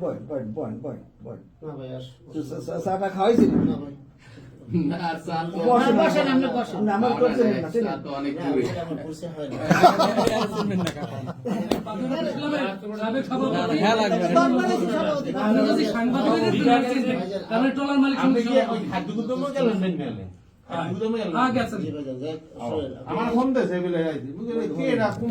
বল বল আমার ফোন দেশে বুঝলে কি এটা কোন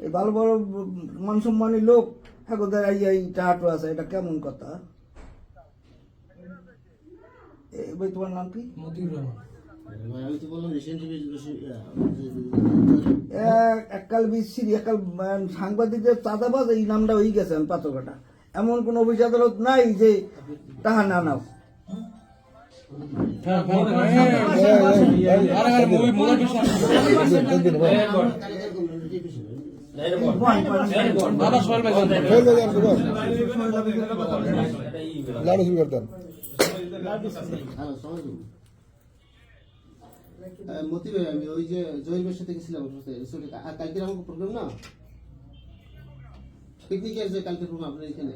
এই ভালো বড় মান সম্মানী লোক হ্যাঁ দাঁড়াই এই টাহাটো আছে এটা কেমন কথা ভাই তোমার নাম কি মতিউর রহমান আমি এককাল বিশ্রী এককাল সাংবাদিকদের চাঁদাবাজ এই নামটা হয়ে গেছে পাথরঘাটা এমন কোন অফিস আদালত নাই যে টাকা না নাও লাড়ু শুরু করতেন মতি ভাই আমি ওই যে জহির ভাইয়ের সাথে গেছিলাম কালকে প্রবলেম না পিকনিকের যে কালকে প্রোগ্রাম আপনার এখানে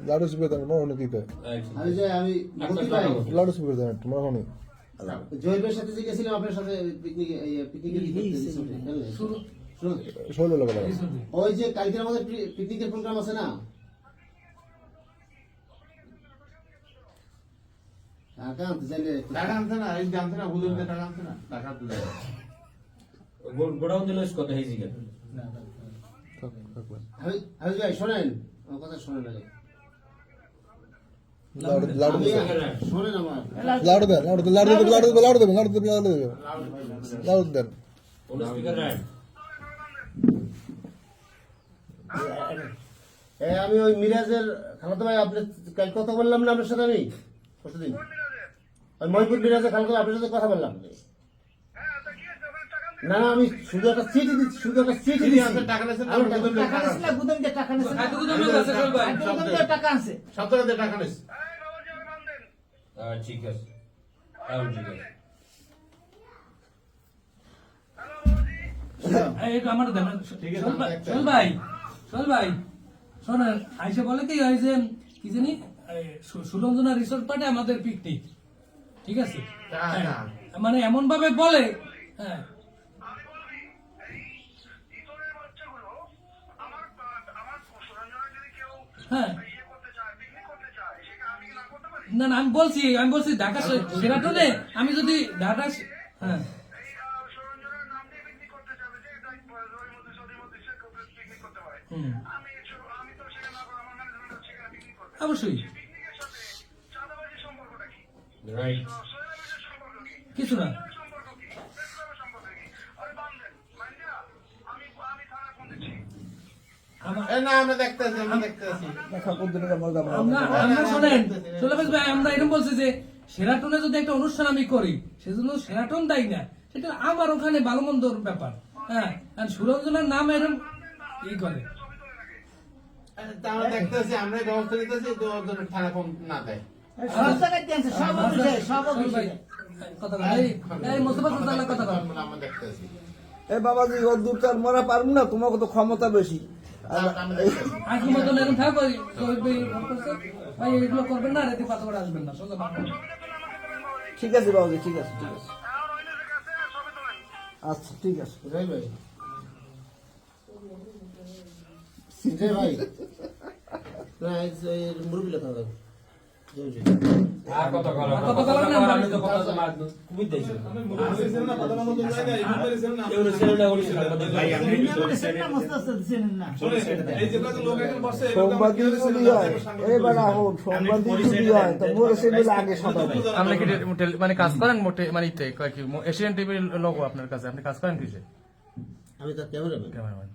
লাড়ু সুবিধা মনে আমি লাড়ু সুবিধা মনে আচ্ছা, সাথে যে গেছিলাম আপনার সাথে পিকনিকে আনতে না আনতে না আনতে না গোডাউন কত হয়েছে আমি আমি ভাই শোনেন। আমার কথা শোনেন আগে। আমি ওই মিরাজের খালাতো ভাই আপনি কাল কথা বললাম না আপনার সাথে আমি? কতদিন ওই মহিপুর মিরাজের খালাতো আপনার সাথে কথা বললাম। না আমি শুধু একটা চিঠি দিচ্ছি শুধু একটা চিঠি চিঠি দিচ্ছি। টাকা নিয়েছে, আমি টাকা টাকা- টাকা টাকা নিয়েছে। খাদ্য গুদামের কাছে চল ভাই সব জায়গাতে টাকা নিয়েছে। হ্যাঁ, ঠিক আছে। ঠিক আছে। এই আমার দেন ঠিক আছে, শোন ভাই, একটা- ভাই শোনেন আইসে বলে কি ওই যে কি জানি সুরঞ্জনা রিসোর্ট পার্টে আমাদের পিকনিক ঠিক আছে? হ্যাঁ, মানে এমন ভাবে বলে হ্যাঁ হ্যাঁ। না না আমি বলছি আমি বলছি ঢাকা সেরাটনে আমি যদি ঢাকা হ্যাঁ। অবশ্যই। কিছু না। না, আমরা দেখতেছি, আমরা দেখতেছি। দেখা করতে মজা আমরা আমরা শোনেন সোলাবেশ ভাই আমরা এরকম বলছি যে সেরাটনে যদি একটা অনুষ্ঠান আমি করি সেজন্য সেরাটন দায়ী না সেটা আমার ওখানে ভালো মন্দর ব্যাপার হ্যাঁ আর সুরঞ্জনার নাম এরকম ই করে এ, তা আমরা দেখতেছি, আমরা ব্যবস্থা নিতেছি, তো থানা ফোন না দেয়। কথা বলে এই এই মোস্তফা সুলতানের কথা বল আমরা দেখতেছি। এ বাবাজি মরা পারব না তোমাকে তো ক্ষমতা বেশি। আজকে মতন এরকম থাক ভাই না রেতে পাথর। ঠিক আছে বাবাজি, ঠিক আছে ঠিক আছে। আচ্ছা ঠিক আছে। ভাই। ভাই না মুরব্বী লেখা মানে কাজ করেন মোটে মানে এশিয়ান টিভির লোগো আপনার কাছে আপনি কাজ করেন কিসে আমি তো ক্যামেরাম্যান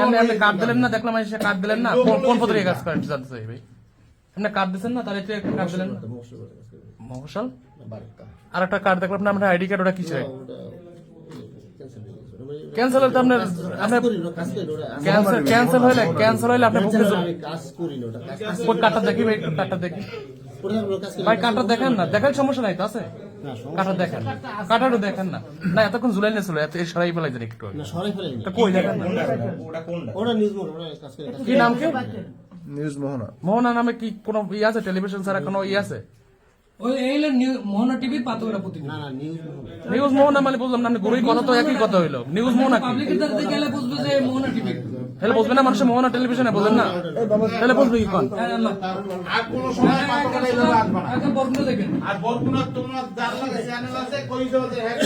আমি আমি কার্ড দিলেন না দেখলাম এসে কার্ড দিলেন না কোন কোন পত্রিকা কাজ করেন জানতে চাই ভাই আপনি কার্ড দিচ্ছেন না? তাহলে একটু কার্ড দিলেন। না মফসল আর একটা কার্ড দেখলাম না আপনার আইডি কার্ড ওটা কিসের ওটা ক্যান্সেল হয়ে হলে তো আপনার আপনার না না ক্যান্সেল ক্যান্সেল হলে ক্যান্সেল হলে আপনার ক্যান্সেল বুকে আমি কাজ করি না ওটা কাজ কাজ কোন কার্ডটা দেখি ভাই একটু কার্ডটা দেখি। ভাই কার্ডটা দেখেন না। দেখার সমস্যা নাই তো আছে? না কার্ডটা দেখেন। কার্ডটা দেখেন না। না এতক্ষণ জুলাই নিয়েছিল এত এই সরাই ফেলাই দেন একটু না সরাই ফেলাই তা কই দেখেন না? ওটা নিউজ মোড ওটা কাজ করে কি নাম কি? নিউজ মোহনা মোহনা নামে কি কোনো ই আছে? টেলিভিশন ছাড়া কোনো ই আছে? ওই এই নিউ- মোহনা টিভির পাতোরা প্রতিনিধি না না নিউজ নিউজ মোহনা মানে বুঝলাম না গুরুই কথা তো একই কথা হইল। নিউজ মোহনা কি? পাবলিকের দেখে এলে বুঝবে যে মোহনা টিভি তাহলে বুঝবে না মানুষের মোহনা টেলিভিশনে বুঝেন না। তাহলে বুঝবে কি কোন? আর কোনো সময় পাতা এইভাবে আসবে না। একটা বন্ধ দেখেন। আর বরগুনা তোমরা যার চ্যানেল আছে কই দেবো যে হ্যাঁ